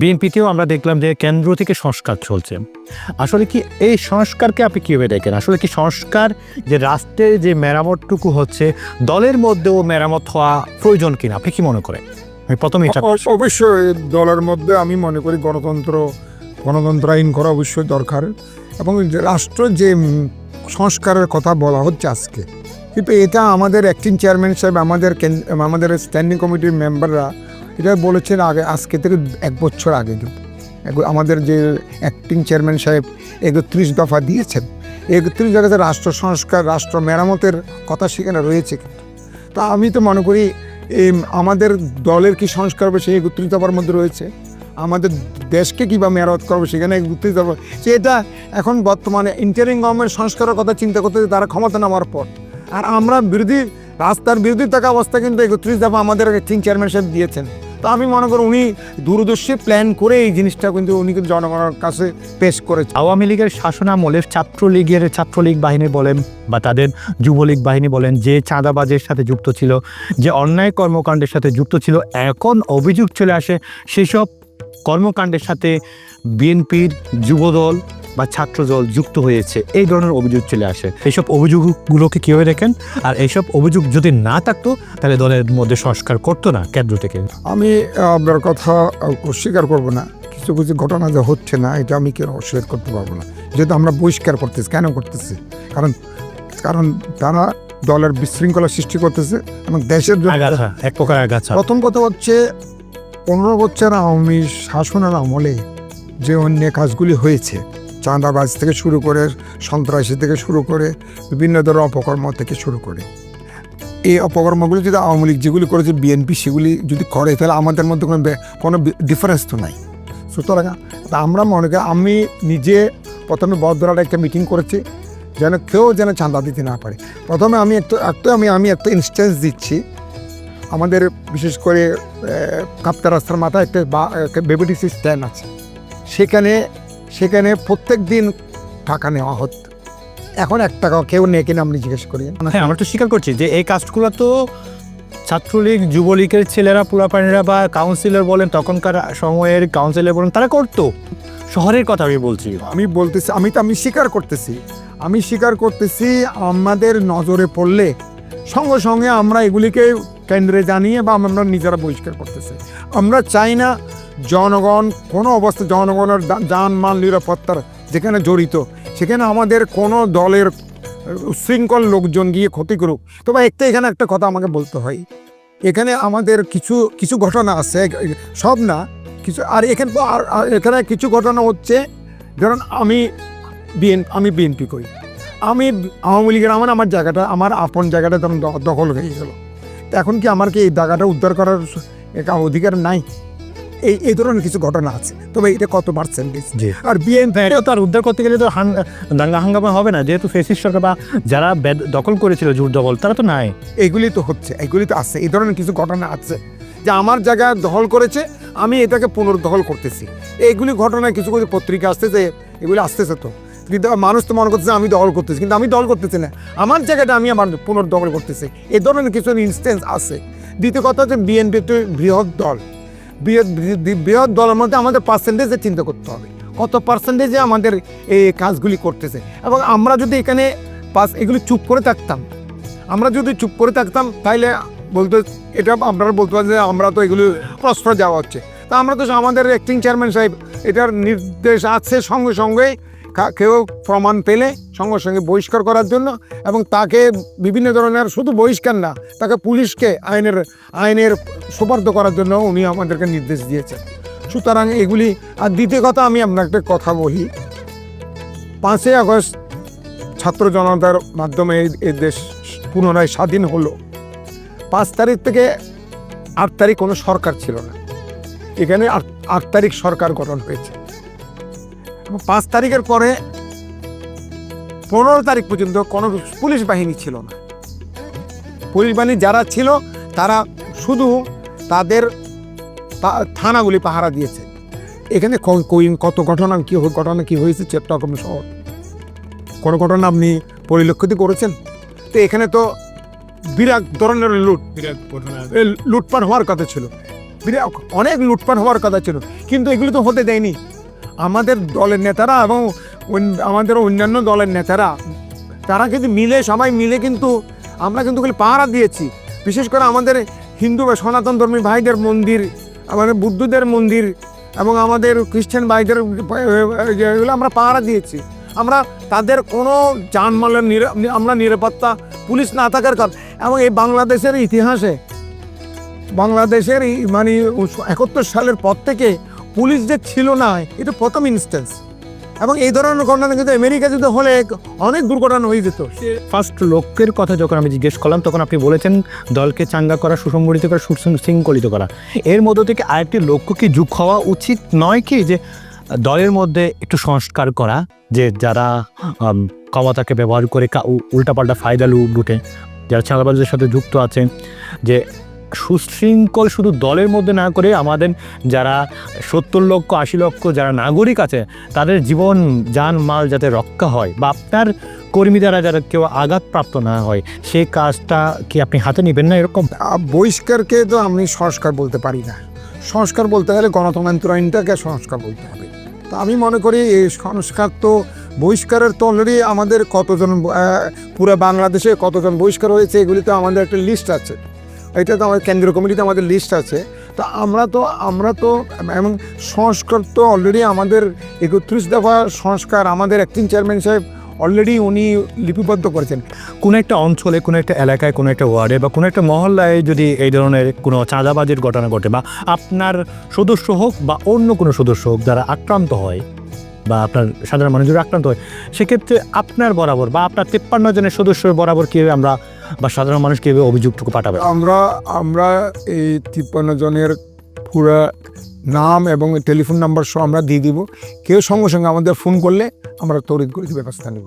বিএনপিতেও আমরা দেখলাম যে কেন্দ্র থেকে সংস্কার চলছে। আসলে কি এই সংস্কারকে আপনি কীভাবে দেখেন? আসলে কি সংস্কার যে রাষ্ট্রের যে মেরামতটুকু হচ্ছে, দলের মধ্যেও মেরামত হওয়া প্রয়োজন কিনা? আপনি কি মনে করেন? আমি প্রথমে অবশ্যই দলের মধ্যে আমি মনে করি গণতন্ত্র গণতন্ত্র আইন করা অবশ্যই দরকার এবং রাষ্ট্র যে সংস্কারের কথা বলা হচ্ছে আজকে। কিন্তু এটা আমাদের অ্যাক্টিং চেয়ারম্যান সাহেব, আমাদের আমাদের স্ট্যান্ডিং কমিটির মেম্বাররা এটা বলেছেন আগে, আজকে থেকে এক বছর আগে আমাদের যে অ্যাক্টিং চেয়ারম্যান সাহেব একত্রিশ দফা দিয়েছেন। একত্রিশ জায়গাতে রাষ্ট্র সংস্কার, রাষ্ট্র মেরামতের কথা সেখানে রয়েছে কিন্তু। তা আমি তো মনে করি আমাদের দলের কি সংস্কার হবে সেই একত্রিশ দফার মধ্যে রয়েছে। আমাদের দেশকে কী বা মেরামত করবে সেখানে একত্রিশ দফা। সেটা এখন বর্তমানে ইন্টারিং গভর্নমেন্ট সংস্কারের কথা চিন্তা করতে তারা ক্ষমতা নেওয়ার পর। আর আমরা বিরোধী, রাস্তার বিরোধী থাকা অবস্থা কিন্তু একত্রিশ দফা আমাদের অ্যাক্টিং চেয়ারম্যান সাহেব দিয়েছেন। তো আমি মনে করি উনি দূরদর্শী প্ল্যান করে এই জিনিসটা কিন্তু উনি কিন্তু জনগণের কাছে পেশ করেছেন আওয়ামী লীগের শাসনামলে ছাত্রলীগের ছাত্রলীগ বাহিনী বলেন বা তাদের যুবলীগ বাহিনী বলেন যে চাঁদাবাজের সাথে যুক্ত ছিল, যে অন্যায় কর্মকাণ্ডের সাথে যুক্ত ছিল, এখন অভিযোগ চলে আসে সেসব কর্মকাণ্ডের সাথে বিএনপির যুবদল বা ছাত্রদল যুক্ত হয়েছে এই ধরনের অভিযোগ চলে আসে। এইসব অভিযোগগুলোকে কীভাবে দেখেন? আর এইসব অভিযোগ যদি না থাকতো তাহলে দলের মধ্যে সংস্কার করতো না কেন্দ্র থেকে? আমি আপনার কথা অস্বীকার করব না। কিছু কিছু ঘটনা যে হচ্ছে না এটা আমি কেন অস্বীকার করতে পারব না? যেহেতু আমরা বহিষ্কার করতেছি কেন করতেছি? কারণ কারণ তারা দলের বিশৃঙ্খলা সৃষ্টি করতেছে এবং দেশের এক প্রকার আগাছা। প্রথম কথা হচ্ছে পনেরো বছর আওয়ামী শাসনের আমলে যে অন্য কাজগুলি হয়েছে চাঁদাবাজ থেকে শুরু করে সন্ত্রাসী থেকে শুরু করে বিভিন্ন ধরনের অপকর্ম থেকে শুরু করে। এই অপকর্মগুলি যদি আওয়ামী লীগ যেগুলি করেছে, বিএনপি সেগুলি যদি করে, তাহলে আমাদের মধ্যে কোনো কোনো ডিফারেন্স তো নাই। সুতরাং আমরা মনে করি, আমি নিজে প্রথমে বদরার একটা মিটিং করেছি, যেন কেউ যেন চাঁদা দিতে না পারে। প্রথমে আমি একটু একটু আমি আমি একটা ইনস্টেন্স দিচ্ছি। আমাদের বিশেষ করে কাপ্তা রাস্তার মাথায় একটা বা, একটা বেবিটিসি স্ট্যান্ড আছে। সেখানে সেখানে প্রত্যেক দিন টাকা নেওয়া হতো। এখন এক টাকা কেউ নেই কিনা আপনি জিজ্ঞেস করি। হ্যাঁ আমরা তো স্বীকার করছি যে এই কাজগুলো তো ছাত্রলীগ যুবলীগের ছেলেরা পুরাপানিরা বা কাউন্সিলর বলেন তখনকার সময়ের কাউন্সিলর বলেন তারা করতো। শহরের কথা আমি বলছি। আমি বলতেছি আমি তো আমি স্বীকার করতেছি। আমি স্বীকার করতেছি আমাদের নজরে পড়লে সঙ্গে সঙ্গে আমরা এগুলিকে কেন্দ্রে জানিয়ে বা আমরা নিজেরা বহিষ্কার করতেছি। আমরা চাই না জনগণ কোনো অবস্থা জনগণের যানমাল নিরাপত্তার যেখানে জড়িত সেখানে আমাদের কোনো দলের আহ, উচ্ছৃঙ্খল লোকজন গিয়ে ক্ষতি করুক। তবে একটা এখানে একটা কথা আমাকে বলতে হয়। এখানে আমাদের কিছু কিছু ঘটনা আছে সব না কিছু আর এখানে আর এখানে কিছু ঘটনা হচ্ছে ধরুন আমি বিএন আমি বিএনপি করি। আমি আওয়ামী লীগের আমার আমার জায়গাটা আমার আপন জায়গাটা তখন দখল হয়ে গেল। তো এখন কি আমার কি এই জায়গাটা উদ্ধার করার অধিকার নাই? এই এই ধরনের কিছু ঘটনা আছে। তবে এটা কত পার্সেন্টেজ আর বিএনপি এটা তো আর উদ্ধার করতে গেলে তো দাঙ্গা হাঙ্গামা হবে না। যেহেতু ফেসিস সরকার বা যারা বেদ- দখল করেছিল জোর দখল তারা তো নাই। এগুলি তো হচ্ছে এগুলি তো আছে। এই ধরনের কিছু ঘটনা আছে যে আমার জায়গা দখল করেছে আমি এটাকে পুনর্দখল করতেছি। এইগুলি ঘটনায় কিছু কিছু পত্রিকা আসতেছে এগুলি আসতেছে তো। কিন্তু মানুষ তো মনে করতেছে আমি দখল করতেছি, কিন্তু আমি দখল করতেছি না। আমার জায়গাটা আমি আমার পুনর্দখল করতেছি। এই ধরনের কিছু ইনস্টেন্স আছে। দ্বিতীয় কথা হচ্ছে বিএনপি তো বৃহৎ দল। বৃহৎ, বৃহৎ- দলের মধ্যে আমাদের পার্সেন্টেজে চিন্তা করতে হবে। কত পার্সেন্টেজে আমাদের এই কাজগুলি করতেছে? এবং আমরা যদি এখানে পাস, এগুলি চুপ করে থাকতাম, আমরা যদি চুপ করে থাকতাম তাহলে বলতে, এটা আপনারা বলতে পারেন যে আমরা তো এগুলো প্রশ্ন যাওয়া হচ্ছে। তা আমরা তো আমাদের অ্যাক্টিং চেয়ারম্যান সাহেব, এটার নির্দেশ আছে সঙ্গে সঙ্গে কেউ প্রমাণ পেলে সঙ্গে সঙ্গে বহিষ্কার করার জন্য এবং তাকে বিভিন্ন ধরনের শুধু বহিষ্কার না, তাকে পুলিশকে আইনের আইনের সুপার্দ করার জন্য উনি আমাদেরকে নির্দেশ দিয়েছেন। সুতরাং এগুলি, আর দ্বিতীয় কথা আমি আপনাকে কথা বলি, পাঁচই আগস্ট ছাত্র জনতার মাধ্যমে এই- দেশ পুনরায় স্বাধীন হলো। পাঁচ তারিখ থেকে আট তারিখ কোনো সরকার ছিল না। এখানে আট তারিখ সরকার গঠন হয়েছে। পাঁচ তারিখের পরে পনেরো তারিখ পর্যন্ত কোনো পুলিশ বাহিনী ছিল না। পুলিশ বাহিনী যারা ছিল তারা শুধু তাদের থানাগুলি পাহারা দিয়েছে। এখানে কত ঘটনা কি ঘটনা কি হয়েছে চট্টগ্রাম শহর কোনো ঘটনা আপনি পরিলক্ষিত করেছেন? তো এখানে তো বিরাট ধরনের লুট লুটপাট হওয়ার কথা ছিল। বিরাট অনেক লুটপাট হওয়ার কথা ছিল। কিন্তু এগুলো তো হতে দেয়নি। আমাদের দলের নেতারা এবং আমাদের অন্যান্য দলের নেতারা। তারা কিন্তু মিলে, সবাই মিলে কিন্তু আমরা কিন্তু পাহারা দিয়েছি। বিশেষ করে আমাদের হিন্দু বা সনাতন ধর্মী ভাইদের মন্দির, আমাদের বুদ্ধদের মন্দির এবং আমাদের খ্রিস্টান ভাইদের যেগুলো আমরা পাহারা দিয়েছি। আমরা তাদের কোনো যানমালের আমরা নিরাপত্তা, পুলিশ না থাকার কারণ, এবং এই বাংলাদেশের ইতিহাসে, বাংলাদেশের মানে একাত্তর সালের পর থেকে পুলিশ যে ছিল না, এটা প্রথম ইনস্ট্যান্স এবং এই ধরনের ঘটনা কিন্তু আমেরিকা যদি হলে অনেক দুর্ঘটনা হয়ে যেত। ফার্স্ট লক্ষ্যের কথা যখন আমি জিজ্ঞেস করলাম, তখন আপনি বলেছেন দলকে চাঙ্গা করা, সুসংগঠিত করা সুশৃঙ্খলিত করা। এর মধ্য থেকে আরেকটি লক্ষ্য কি যুগ হওয়া উচিত নয় কি? যে দলের মধ্যে একটু সংস্কার করা, যে যারা ক্ষমতাকে ব্যবহার করে উল্টাপাল্টা ফায়দা লুটে, যারা চাঁদাবাজের সাথে যুক্ত আছে যে সুশৃঙ্খল শুধু দলের মধ্যে না করে আমাদের যারা সত্তর লক্ষ, আশি লক্ষ যারা নাগরিক আছে, তাদের জীবন, যান, মাল যাতে রক্ষা হয় বা আপনার কর্মী দ্বারা যারা কেউ আঘাতপ্রাপ্ত না হয় সেই কাজটা কি আপনি হাতে নেবেন না এরকম? বহিষ্কারকে তো আমি সংস্কার বলতে পারি না। সংস্কার বলতে গেলে গণতন্ত্র আইনটাকে সংস্কার বলতে হবে। তো আমি মনে করি এই সংস্কার তো বহিষ্কারের তো অলরেডি আমাদের কতজন পুরো বাংলাদেশে কতজন বহিষ্কার হয়েছে এগুলি তো আমাদের একটা লিস্ট আছে। এটা তো আমাদের কেন্দ্রীয় কমিটিতে আমাদের লিস্ট আছে। তো আমরা তো আমরা তো এবং সংস্কার তো অলরেডি আমাদের একত্রিশ দফা সংস্কার আমাদের অ্যাক্টিং চেয়ারম্যান সাহেব অলরেডি উনি লিপিবদ্ধ করেছেন। কোনো একটা অঞ্চলে, কোনো একটা এলাকায়, কোনো একটা ওয়ার্ডে বা কোনো একটা মহল্লায় যদি এই ধরনের কোনো চাঁদাবাজির ঘটনা ঘটে বা আপনার সদস্য হোক বা অন্য কোনো সদস্য হোক যারা আক্রান্ত হয় বা আপনার সাধারণ মানুষ যদি আক্রান্ত হয়, সেক্ষেত্রে আপনার বরাবর বা আপনার তেপ্পান্ন জনের সদস্যের বরাবর কীভাবে আমরা বা সাধারণ মানুষ কীভাবে অভিযোগটুকু পাঠাবে? আমরা আমরা এই তিপ্পান্ন জনের পুরা নাম এবং টেলিফোন নাম্বার সহ আমরা দিয়ে দিব। কেউ সঙ্গে সঙ্গে আমাদের ফোন করলে আমরা তড়িৎ করে ব্যবস্থা নেব।